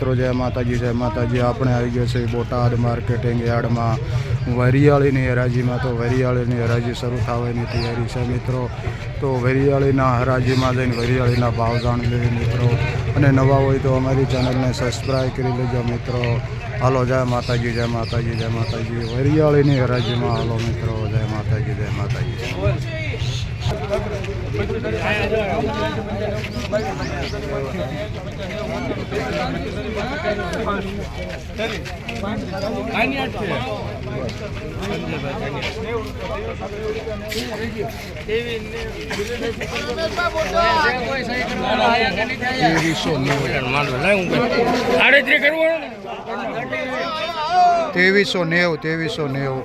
મિત્રો, જય માતાજી જય માતાજી. આપણે આવી ગયા છે બોટાદ માર્કેટિંગ યાર્ડમાં. વરિયાળીની હરાજીમાં તો વરિયાળીની હરાજી શરૂ થવાની તૈયારી છે, મિત્રો. તો વરિયાળીના હરાજીમાં જઈને વરિયાળીના ભાવ જાણી લેવી મિત્રો. અને નવા હોય તો અમારી ચેનલને સબસ્ક્રાઈબ કરી લેજો, મિત્રો. હાલો, જય માતાજી જય માતાજી જય માતાજી. વરિયાળીની હરાજીમાં હાલો, મિત્રો. જય માતાજી જય માતાજી. ત્રેવીસો નેવું ત્રેવીસો નેવું.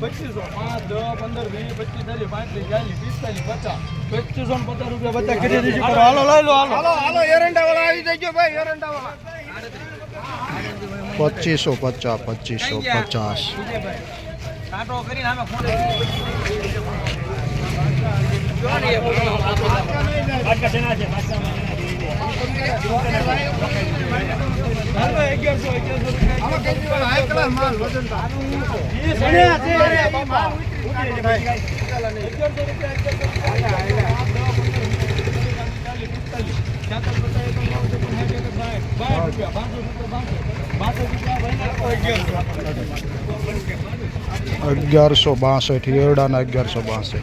પચીસો પાંચ દસ પંદર વીસ પચીસ ત્રીસ પાંત્રીસ ચાલીસ પિસ્તાલીસ પચાસ પચીસો ને પચાસ રૂપિયા બધા કરી હાલો હાલો હાલો. એરંડા વાળા આવી જજો ભાઈ એરંડા વાળા પચીસો પચાસ પચીસો પચાસ. ફોન અગિયારસો બાસઠ એરડાના અગિયારસો બાસઠ.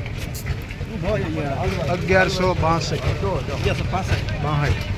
અગિયારસો બાસઠ. બાસઠ.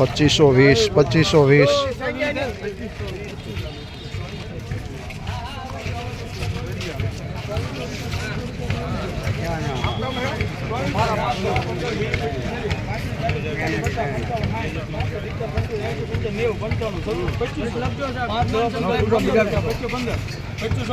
પચીસો વીસ પચીસો વીસ. પચીસ. ત્રીસ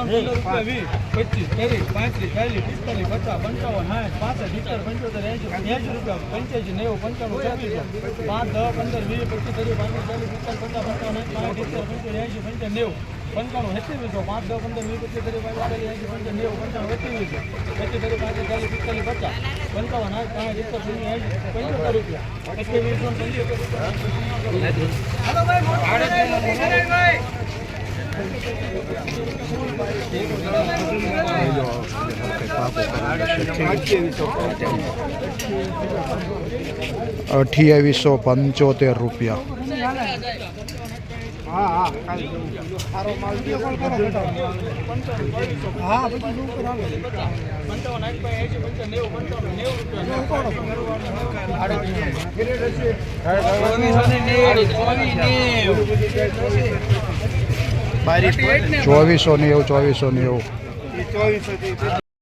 પાંત્રીસ ચાલીસ પિસ્તાલીસ પચાસ પંચાવન સાઠ પાસઠ સિત્તેર પંચોતેર એંશી એસી રૂપિયા પંચ્યાસી નેવું પંચાણું છવ્વીસો પાંચ દસ પંદર વીસ પચીસ ત્રીસ પાંત્રીસ ચાલીસ પિસ્તાલીસ પચાસ પંચાવન સાઠ સિત્તેર પંચોતેર એસી પંચાવન નેવું પંચાણું સત્યાવીસો પાંચ દસ પંદર વીસ પચીસ ત્રીસ પાંત્રીસ એંશી પંચાવન નેવું પંચાણું સત્યાવીસો પચીસ ત્રીસ પાંત્રીસ ચાલીસ પિસ્તાલીસ પચાસ પંચાવન આઠ પાંચ સિત્તેર પંચાવન એસી પંચોતેર રૂપિયા સત્યાવીસો પંચોતેર અઠ્યાવીસો પંચોતેર રૂપિયા. પંચાવન આઠ ને એવું ચોવીસો નેવું ચોવીસો નેવું